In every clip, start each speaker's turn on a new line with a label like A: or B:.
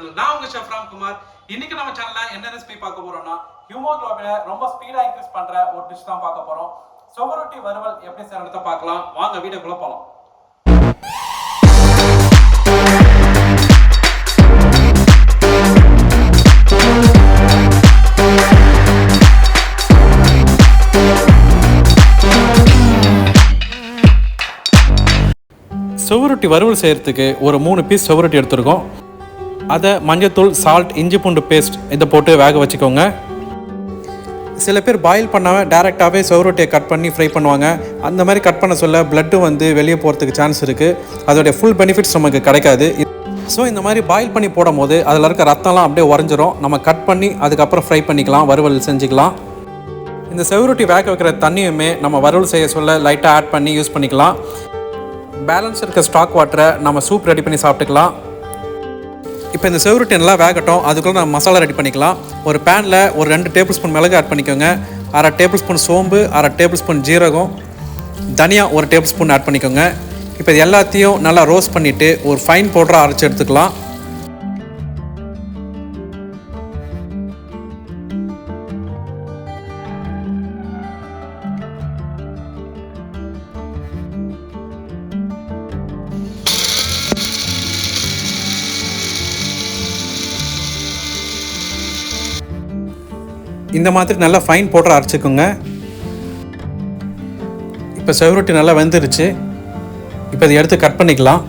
A: Channel நான் உங்க ஷஃப்ராம் குமார் இன்னைக்கு நம்ம சேனல்ல என்ன ரெசிபி பார்க்க போறோம்னா ஹியூமோக்ளோபினை ரொம்ப ஸ்பீடா இன்க்ரீஸ் பண்ற ஒரு டிஷ் தான் பார்க்க போறோம். சுவரொட்டி வறுவல் எப்படி செய்யறத பார்க்கலாம். வாங்க வீடியோக்குள்ள போலாம். சுவரொட்டி வறுவல் செய்கிறதுக்கு ஒரு மூணு பீஸ் சுவரொட்டி எடுத்துருக்கோம். அதை மஞ்சத்தூள் சால்ட் இஞ்சி பூண்டு பேஸ்ட் இதை போட்டு வேக வச்சுக்கோங்க. சில பேர் பாயில் பண்ணாமல் டேரெக்டாகவே செவரொட்டியை கட் பண்ணி ஃப்ரை பண்ணுவாங்க. அந்த மாதிரி கட் பண்ண சொல்ல பிளட்டு வந்து வெளியே போகிறதுக்கு சான்ஸ் இருக்குது அதோடைய ஃபுல் பெனிஃபிட்ஸ் நமக்கு கிடைக்காது. ஸோ இந்த மாதிரி பாயில் பண்ணி போடும் போது அதில் இருக்க ரத்தம்லாம் அப்படியே உறைஞ்சிரும். நம்ம கட் பண்ணி அதுக்கப்புறம் ஃப்ரை பண்ணிக்கலாம் வறுவல் செஞ்சுக்கலாம். இந்த செவரொட்டி வேக வைக்கிற தண்ணியுமே நம்ம வறுவல் செய்ய சொல்ல லைட்டாக ஆட் பண்ணி யூஸ் பண்ணிக்கலாம். பேலன்ஸ் இருக்க ஸ்டாக் வாட்டரை நம்ம சூப் ரெடி பண்ணி சாப்பிட்டுக்கலாம். இப்போ இந்த செவரொட்டி நல்லா வேகட்டும் அதுக்குள்ளே நம்ம மசாலா ரெடி பண்ணிக்கலாம். ஒரு பேனில் ஒரு ரெண்டு டேபிள் ஸ்பூன் மிளகு ஆட் பண்ணிக்கோங்க. அரை டேபிள் ஸ்பூன் சோம்பு அரை டேபிள் ஸ்பூன் ஜீரகம் தனியா ஒரு டேபிள் ஸ்பூன் ஆட் பண்ணிக்கோங்க. இப்போ இது எல்லாத்தையும் நல்லா ரோஸ்ட் பண்ணிவிட்டு ஒரு ஃபைன் பவுடராக அரைச்சி எடுத்துக்கலாம். இந்த மாதிரி நல்லா ஃபைன் பவுடர் அரைச்சிக்கோங்க. இப்போ செவரொட்டி நல்லா வெந்துருச்சு. இப்போ இதை எடுத்து கட் பண்ணிக்கலாம்.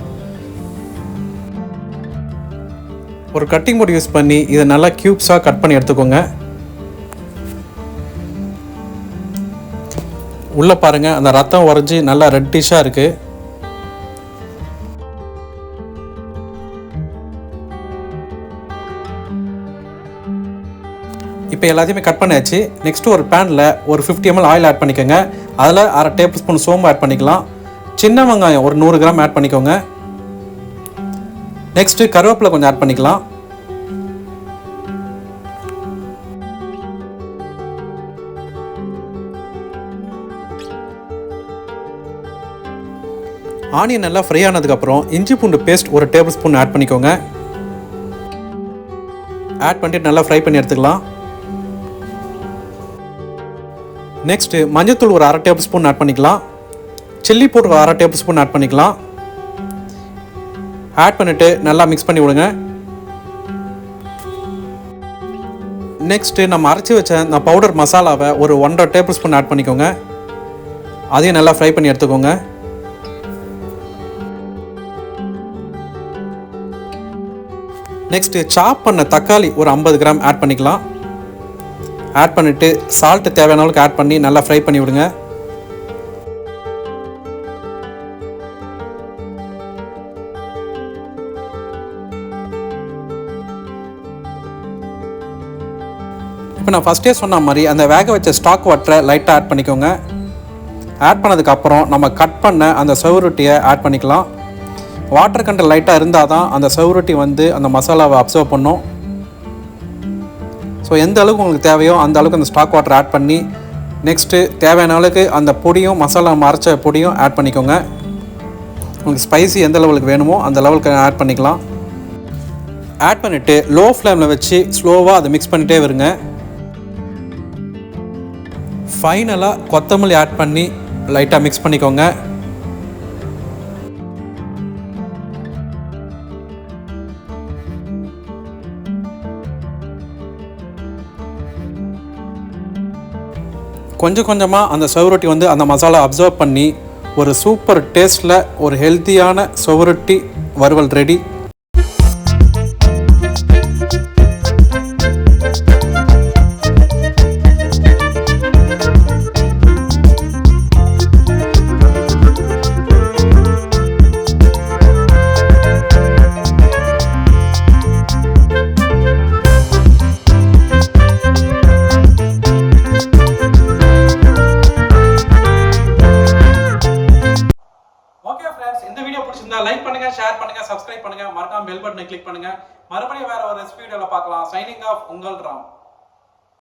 A: ஒரு கட்டிங் போர்டு யூஸ் பண்ணி இதை நல்லா க்யூப்ஸாக கட் பண்ணி எடுத்துக்கோங்க. உள்ளே பாருங்கள் அந்த ரத்தம் உறைஞ்சி நல்லா ரெட்டிஷாக இருக்குது இப்போ எல்லாத்தையுமே கட் பண்ணியாச்சு. நெக்ஸ்ட் ஒரு பேனில் ஒரு ஃபிஃப்டி எம்எல் ஆயில் ஆட் பண்ணிக்கோங்க. அதில் அரை டேபிள் ஸ்பூன் சோம்பு ஆட் பண்ணிக்கலாம். சின்ன வெங்காயம் ஒரு நூறு கிராம் ஆட் பண்ணிக்கோங்க. நெக்ஸ்ட்டு கருவேப்பிலை கொஞ்சம் ஆட் பண்ணிக்கலாம். ஆனியன் நல்லா ஃப்ரை ஆனதுக்கப்புறம் இஞ்சி பூண்டு பேஸ்ட் ஒரு டேபிள் ஸ்பூன் ஆட் பண்ணிக்கோங்க. ஆட் பண்ணிட்டு நல்லா ஃப்ரை பண்ணி எடுத்துக்கலாம். நெக்ஸ்ட்டு மஞ்சத்தூள் ஒரு அரை டேபிள் ஸ்பூன் ஆட் பண்ணிக்கலாம். சில்லி பவுடர் ஒரு அரை டேபிள் ஸ்பூன் ஆட் பண்ணிக்கலாம். ஆட் பண்ணிவிட்டு நல்லா மிக்ஸ் பண்ணி விடுங்க. நெக்ஸ்ட்டு நம்ம அரைச்சி வச்ச அந்த பவுடர் மசாலாவை ஒரு ஒன்றரை டேபிள் ஸ்பூன் ஆட் பண்ணிக்கோங்க. அதையும் நல்லா ஃப்ரை பண்ணி எடுத்துக்கோங்க. நெக்ஸ்ட்டு சாப் பண்ண தக்காளி ஒரு ஐம்பது கிராம் ஆட் பண்ணிக்கலாம். ஆட் பண்ணிவிட்டு சால்ட்டு தேவையான அளவுக்கு ஆட் பண்ணி நல்லா ஃப்ரை பண்ணி விடுங்க. இப்போ நான் ஃபஸ்ட்டே சொன்ன மாதிரி அந்த வேக வச்ச ஸ்டாக் வாட்டரை லைட்டாக ஆட் பண்ணிக்கோங்க. ஆட் பண்ணதுக்கப்புறம் நம்ம கட் பண்ண அந்த சவுருட்டியை ஆட் பண்ணிக்கலாம். வாட்டர் கண்டல் லைட்டாக இருந்தால் தான் அந்த செவரொட்டி வந்து அந்த மசாலாவை அப்சர்வ் பண்ணும். ஸோ எந்த அளவுக்கு உங்களுக்கு தேவையோ அந்த அளவுக்கு அந்த ஸ்டாக் வாட்டர் ஆட் பண்ணி நெக்ஸ்ட்டு தேவையான அளவுக்கு அந்த பொடியும் மசாலா மறைச்ச பொடியும் ஆட் பண்ணிக்கோங்க. உங்களுக்கு ஸ்பைசி எந்த லெவலுக்கு வேணுமோ அந்த லெவலுக்கு ஆட் பண்ணிக்கலாம். ஆட் பண்ணிவிட்டு லோ ஃப்ளேமில் வச்சு ஸ்லோவாக அதை மிக்ஸ் பண்ணிட்டே வருங்க ஃபைனலாக கொத்தமல்லி ஆட் பண்ணி லைட்டாக மிக்ஸ் பண்ணிக்கோங்க. கொஞ்சம் கொஞ்சமாக அந்த சுவரொட்டி வந்து அந்த மசாலா அப்சர்வ் பண்ணி ஒரு சூப்பர் டேஸ்ட்டில் ஒரு ஹெல்த்தியான சுவரொட்டி வறுவல் ரெடி பிடிச்சிருந்தா லைக் பண்ணுங்க ஷேர் பண்ணுங்க சப்ஸ்கிரைப் பண்ணுங்க. மறக்காம பெல் பட்டனை கிளிக் பண்ணுங்க. மறுபடியும் வேற ஒரு ரெசிபி வீடியோல பார்க்கலாம். சைனிங் ஆஃப் உங்கள் ராம்.